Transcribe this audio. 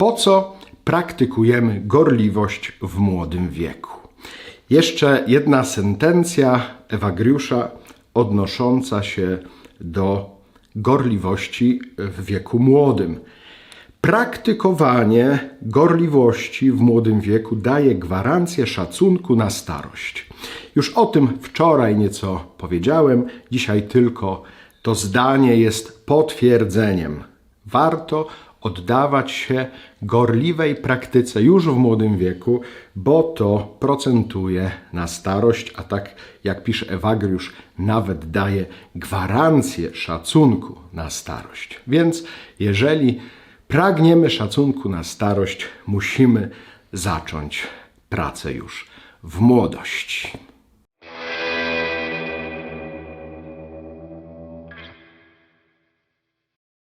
Po co praktykujemy gorliwość w młodym wieku? Jeszcze jedna sentencja Ewagriusza odnosząca się do gorliwości w wieku młodym. Praktykowanie gorliwości w młodym wieku daje gwarancję szacunku na starość. Już o tym wczoraj nieco powiedziałem, dzisiaj tylko to zdanie jest potwierdzeniem. Warto oddawać się gorliwej praktyce już w młodym wieku, bo to procentuje na starość, a tak jak pisze Ewagriusz, nawet daje gwarancję szacunku na starość. Więc jeżeli pragniemy szacunku na starość, musimy zacząć pracę już w młodości.